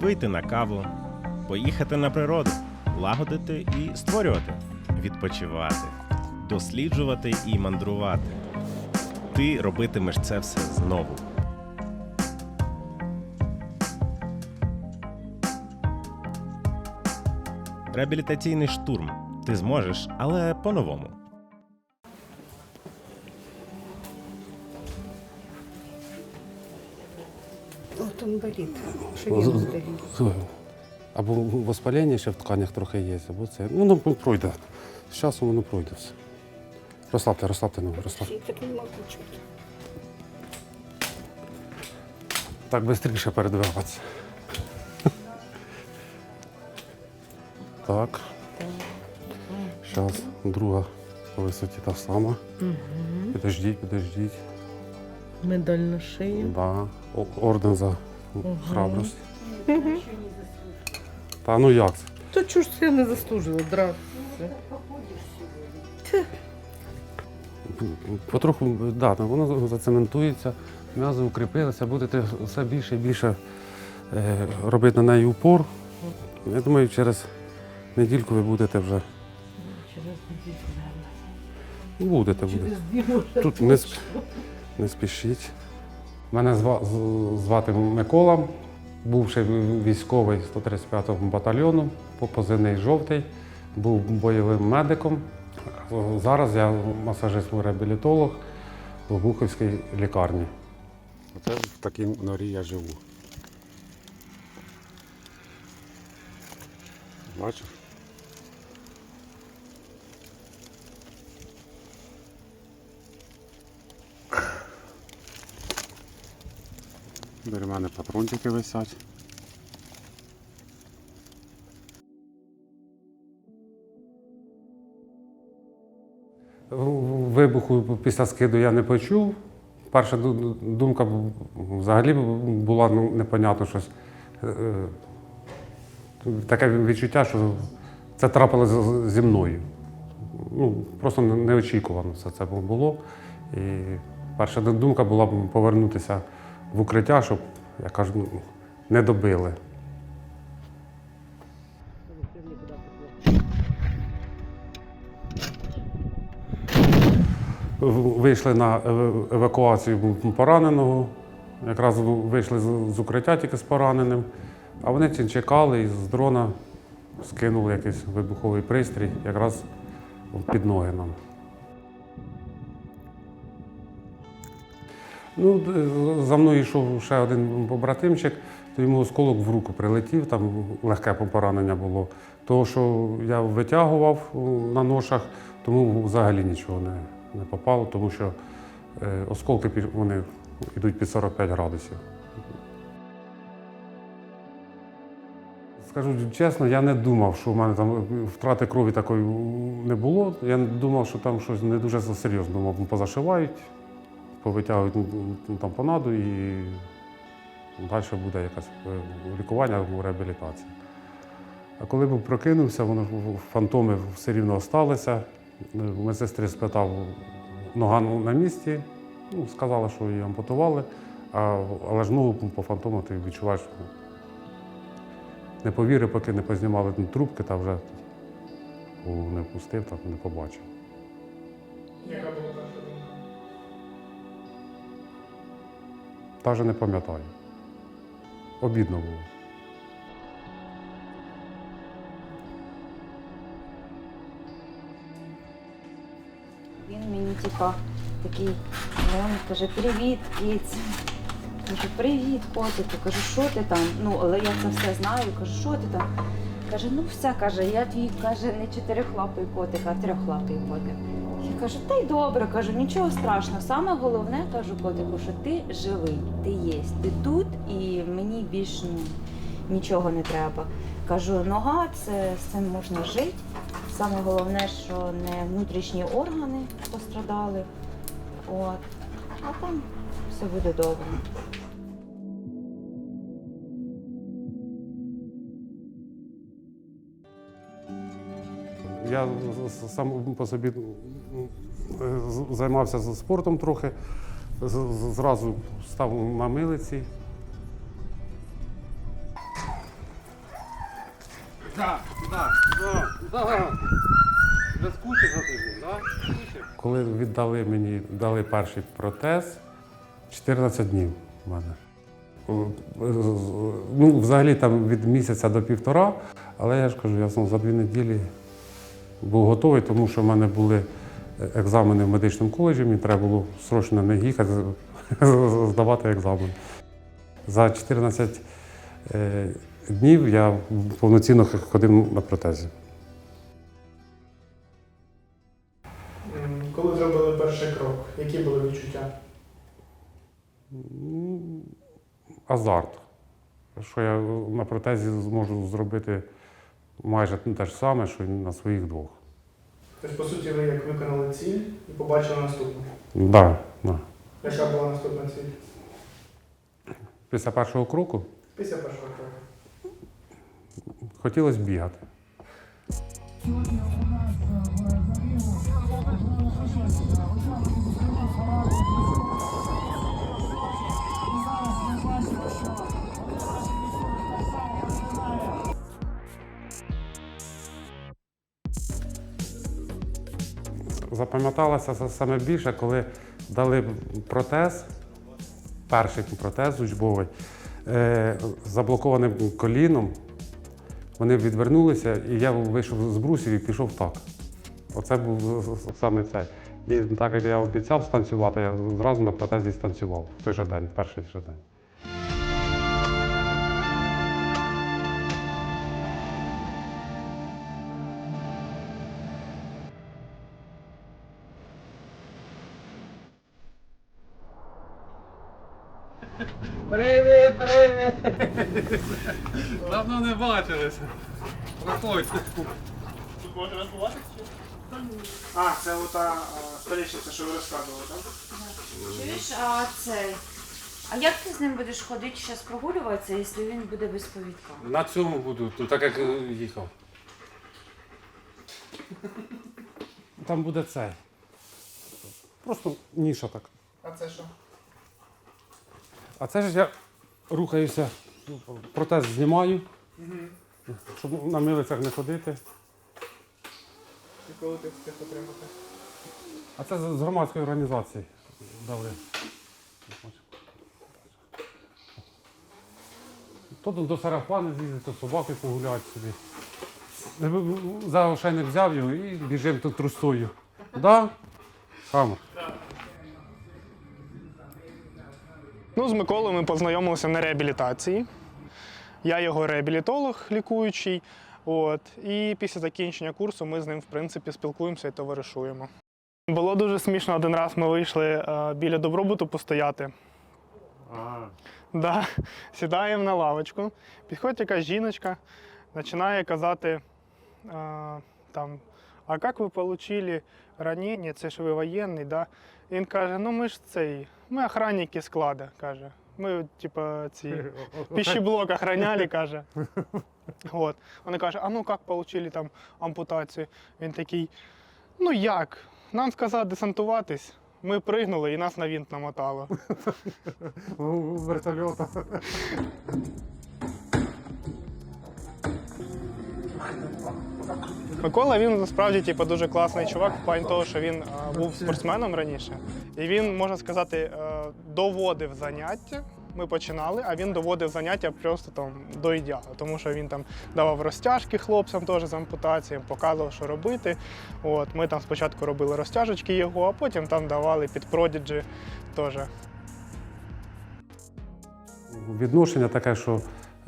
вийти на каву, поїхати на природу, лагодити і створювати, відпочивати, досліджувати і мандрувати. Ти робитимеш це все знову. Реабілітаційний штурм. Ти зможеш, але по-новому. От он болить, шевел болить. Або воспалення ще в тканях трохи є, або це. Ну, воно пройде. З часом воно пройде все. Розслабте, розслабте ногу, розслабте. Я так не могу чуть. Так швидше передвигатися. Так. Зараз друга по висоті та сама. Підождіть, підождіть. Медаль на шиї. Да. Орден за храбрость. Та ну як це? То чого ж це не заслужила, здравствуйте. Потроху, да, воно зацементується, м'язи укріпилися, будете все більше і більше е, робити на неї упор. Я думаю, через недільку ви будете вже. Будете, будете. Тут не, не спішіть. Мене звати Микола, бувший військовий 135-го батальйону, по- позивний жовтий, був бойовим медиком. Зараз я масажист-реабілітолог в Бухівській лікарні. Оце в такій норі я живу. Бачиш? Біля мене патрончики висять. Вибуху після скиду я не почув. Перша думка взагалі була ну, непонятно щось. Е, е, Таке відчуття, що це трапилося зі мною. Ну, просто неочікувано все це було. І перша думка була повернутися в укриття, щоб, я кажу, ну, не добили. Вийшли на евакуацію пораненого. Якраз вийшли з- укриття тільки з пораненим, а вони чекали і з дрона скинули якийсь вибуховий пристрій якраз під ноги нам. Ну, за мною йшов ще один побратимчик, то йому осколок в руку прилетів, там легке поранення було. Того, що я витягував на ношах, тому взагалі нічого не, не попало, тому що е, осколки вони йдуть під 45 градусів. Скажу чесно, я не думав, що в мене там втрати крові такої не було. Я думав, що там щось не дуже серйозно. Позашивають, повитягують ну, там понаду і далі буде якесь е, лікування або реабілітація. А коли був прокинувся, воно фантоми все рівно залишилися. Медсестри спитав, нога на місці, ну, сказали, що її ампутували, а, але ж ногу по фантому ти відчуваєш. ну, Не повірив, поки не познімали трубки, та вже не пустив, так не побачив. Навіть не пам'ятаю. Обідно було. Він мені, типа, такий дзвонить, каже, привіт, киць. Кажу, привіт, котику. Кажу, що ти там? Ну, але я це все знаю. Кажу, що ти там? Каже, ну все, каже, я твій каже, не чотирьохлапий котик, а трьохлапий котик. Я кажу, та й добре, кажу, нічого страшного. Саме головне, кажу котику, що ти живий, ти є, ти тут і мені більш ну, нічого не треба. Кажу, нога, це з цим можна жити. Саме головне, що не внутрішні органи пострадали. От. А там все буде добре. Я сам по собі займався спортом трохи. Зразу став на милиці. Коли віддали мені, дали перший протез, 14 днів в мене. Ну, взагалі там від місяця до півтора, але я ж кажу, я за дві неділі був готовий, тому що в мене були екзамени в медичному коледжі, мені треба було срочно не їхати, здавати екзамен. За 14 е, днів я повноцінно ходив на протезі. Коли зробили перший крок, які були відчуття? Азарт. Що я на протезі зможу зробити майже те ж саме, що і на своїх двох. Тобто, по суті, ви як виконали ціль і побачили наступну. Так. Да, да. Яка була наступна ціль? Після першого кроку Після першого кроку. хотілося бігати. Запам'яталося саме більше, коли дали протез, перший протез учбовий, е, заблокованим коліном. Вони відвернулися, і я вийшов з брусів і пішов так. Оце був саме цей. І так як я обіцяв станцювати, я зразу на протезі станцював в той же день, перший же день. Проходьте. Тут можна розбувати? А, це ота столічниця, що ви розказували, так? Чуєш, а цей. А як ти з ним будеш ходити зараз прогулюватися, якщо він буде без повідка? На цьому буду, так як їхав. Там буде цей. Просто ніша так. А це що? А це ж я рухаюся, протез знімаю, щоб на милицях не ходити. І коли ти встиг отримати? А це з з громадської організації дали. То до- до сарафани з'їздити, то собаки погуляти собі. За ошейник взяв його і біжимо тут трусою. Да? Хамер. Ну, з Миколою ми познайомилися на реабілітації. Я його реабілітолог лікуючий. От. І після закінчення курсу ми з ним, в принципі, спілкуємося і товаришуємо. Було дуже смішно один раз ми вийшли е, біля добробуту постояти. Да. Сідаємо на лавочку, підходить якась жіночка, починає казати е, там, а як ви отримали ранення, це ж ви воєнний, да? І він каже, ну ми ж цей, ми охранники склада, каже. Ми, типа, ці піщеблок охраняли, каже. От. Вони каже, а ну як отримали там ампутацію? Він такий, ну як? Нам сказали десантуватись. Ми пригнули і нас на вінт намотало. Вертольота. Микола він насправді типу, дуже класний чувак в плані того, що він а, був спортсменом раніше. І він, можна сказати, е, доводив заняття. Ми починали, а він доводив заняття просто там до ідеалу, тому що він там давав розтяжки хлопцям теж з ампутацією, показував, що робити. От, ми там спочатку робили розтяжечки його, а потім там давали під продіджі теж. Відношення таке, що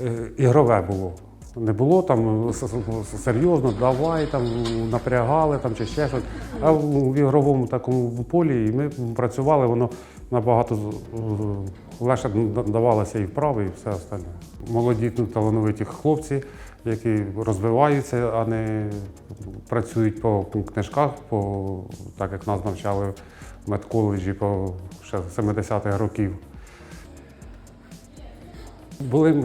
е, ігрове було. Не було там серйозно, давай, там напрягали там, чи ще щось. А в ігровому такому полі і ми працювали, воно набагато легше давалося і вправи, і все остальне. Молоді ну, талановиті хлопці, які розвиваються, а не працюють по книжках, по, так як нас навчали в медколеджі по ще 70-х років. Були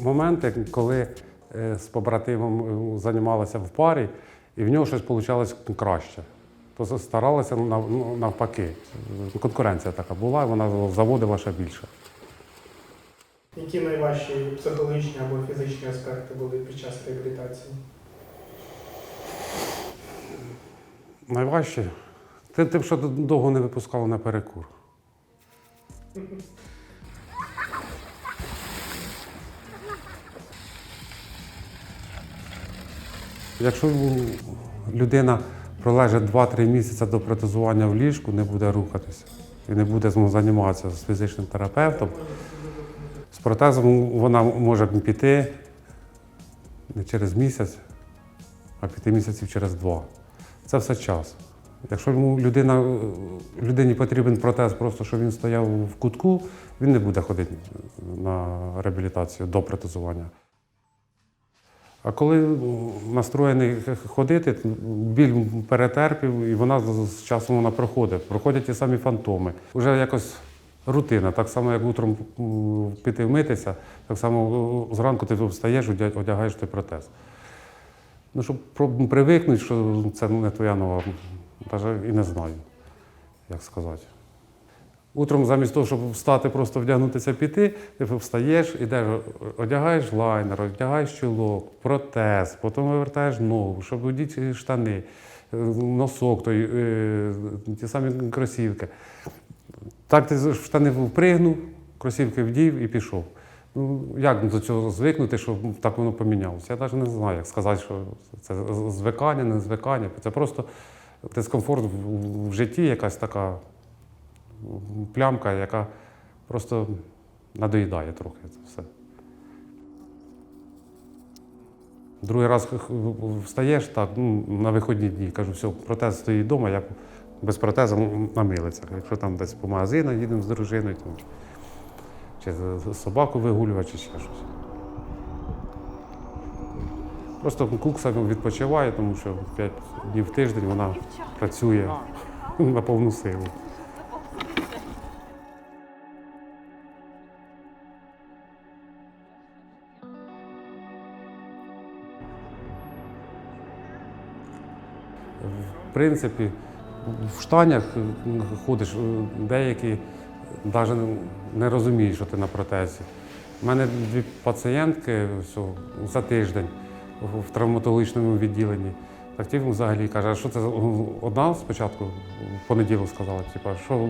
моменти, коли з побратимом е, займалися в парі, і в нього щось вийшло краще. То старалися ну, навпаки. Конкуренція така була, і вона заводила ще більше. Які найважчі психологічні або фізичні аспекти були під час реабілітації? Найважче тим, що довго не випускало на перекур. Якщо людина пролежить 2-3 місяці до протезування в ліжку, не буде рухатися і не буде займатися з фізичним терапевтом, з протезом вона може піти не через місяць, а п'яти місяців через два. Це все час. Якщо людина, людині потрібен протез, просто щоб він стояв в кутку, він не буде ходити на реабілітацію до протезування. А коли настроєний ходити, біль перетерпів, і вона з- часом вона проходить. Проходять ті самі фантоми. Вже якось рутина, так само, як утром піти вмитися, так само е, зранку ти встаєш, одягаєш той протез. Ну, щоб привикнути, що це не твоя нова, навіть і не знаю, як сказати. Утром замість того, щоб встати, просто вдягнутися, піти, ти встаєш, ідеш, одягаєш лайнер, одягаєш чулок, протез, потім вивертаєш ногу, щоб одіти штани, е, носок, той, е, ті самі кросівки. Так ти в штани впригнув, кросівки вдів і пішов. Ну, як до цього звикнути, щоб так воно помінялося? Я навіть не знаю, як сказати, що це звикання, не звикання. Це просто дискомфорт в- в житті, якась така плямка, яка просто надоїдає трохи це все. Другий раз встаєш так, ну, на виходні дні, кажу, все, протез стоїть вдома, я без протезу на милицях. Якщо там десь по магазинах їдемо з дружиною, там, чи собаку вигулювати, чи ще щось. Просто кукса відпочиває, тому що 5 днів в тиждень вона працює на повну силу. В принципі, в штанях ходиш, е, деякі навіть не розуміють, що ти на протезі. У мене дві пацієнтки все, за тиждень в- травматологічному відділенні. Так ті взагалі каже, що це одна спочатку в понеділок сказала, типу, що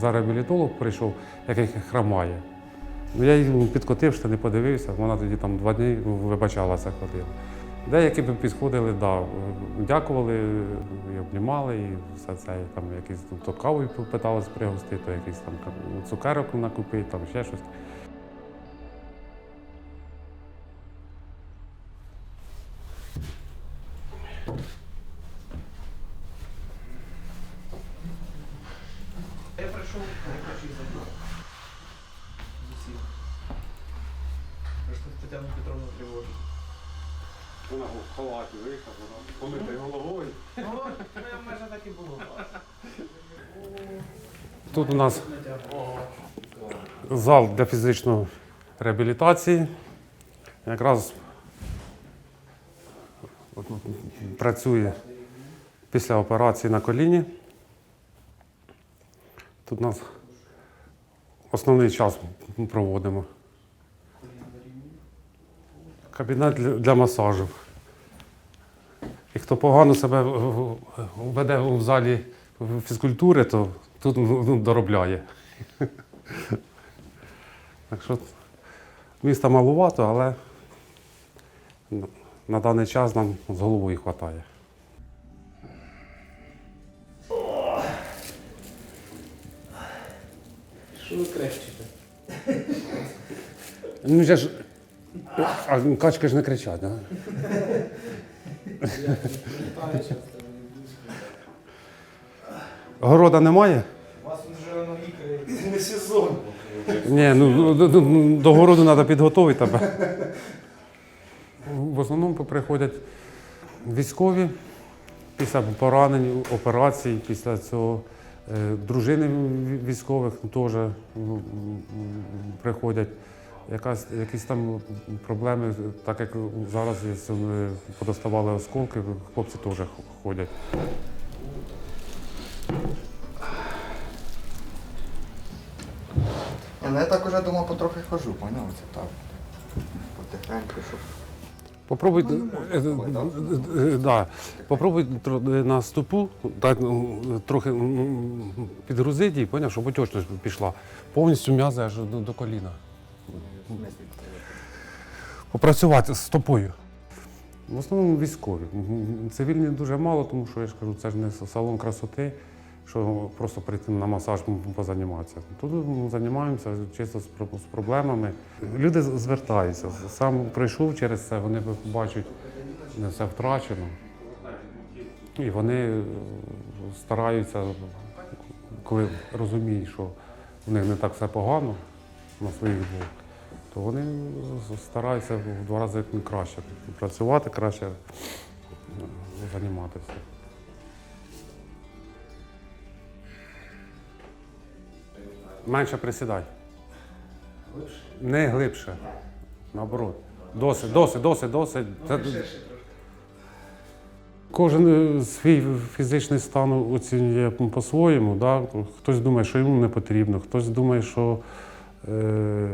за реабілітолог прийшов, який хромає. Ну, я її підкотив, що не подивився, вона тоді там два дні вибачалася ходила. Деякі б підходили, да, дякували, і обнімали, і все це, і там якісь то каву питалися пригостити, то якийсь там цукерок накупити, там ще щось. Вона в халаті виїхала, вона помитою головою. Майже так і було. Тут у нас зал для фізичної реабілітації. Якраз працює після операції на коліні. Тут у нас основний час проводимо. Кабінет для, масажів. І хто погано себе веде в залі фізкультури, то тут ну, доробляє. Так що міста малувато, але на- на даний час нам з головою вистачає. Що ви крещите? Ну, вже ж, а качки ж не кричать, да? Города немає? У вас вже нові краї. Не сезон. Ні, ну до, до, до городу треба підготувати тебе. В основному приходять військові після поранень, операцій, після цього е, дружини ві- військових теж м, м, приходять. Якась, якісь там проблеми, так як зараз подоставали осколки, хлопці теж ходять. Я ну я так уже думав, потрохи хожу, поняв? Це так. Потихеньку, щоб. Попробуй, Ну, е, е, да. Попробуй е, на стопу так, ну, трохи підгрузити її, поняв, щоб отечність пішла. Повністю м'язи аж до коліна. Попрацювати з стопою. В основному військові. Цивільні дуже мало, тому що я ж кажу, це ж не салон красоти, що просто прийти на масаж м, позаніматися. Тут ми займаємося чисто з проблемами. Люди звертаються. Сам пройшов через це, вони бачать, не все втрачено. І вони е, стараються, коли розуміють, що в них не так все погано на своїх двох, то вони стараються в два рази краще працювати, краще е, займатися. Менше присідай. Не глибше. Наоборот. Досить, досить, досить, досить. Це... Кожен е, свій фізичний стан оцінює по-своєму. Да? Хтось думає, що йому не потрібно, хтось думає, що е,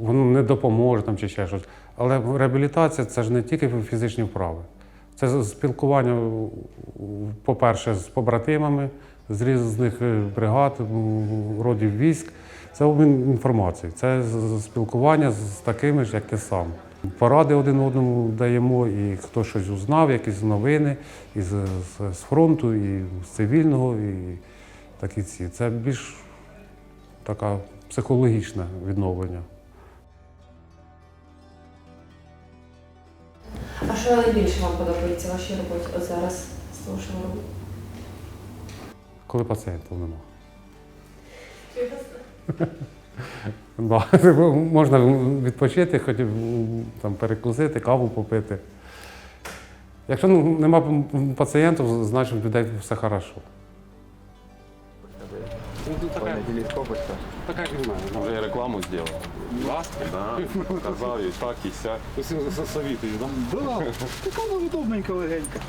воно не допоможе там, чи ще щось. Але реабілітація це ж не тільки фізичні вправи. Це спілкування, по-перше, з побратимами з різних е, бригад, родів військ. Це обмін інформацією, це спілкування з такими ж, як ти сам. Поради один одному даємо, і хто щось узнав, якісь новини із з, з фронту, і з цивільного, і такі ці. Це більш така психологічне відновлення. Що найбільше вам подобається в вашій роботі от зараз з того, що ви робите? Коли пацієнтів нема. Да. Можна відпочити, хоч там перекусити, каву попити. Якщо ну, нема пацієнтів, значить людей все хорошо. Понеділі скопишся. Так как не знаю, уже я рекламу сделал. Ласки, да. Сказал и так, и сяк. То есть советую, да? Да, така удобненька легенька.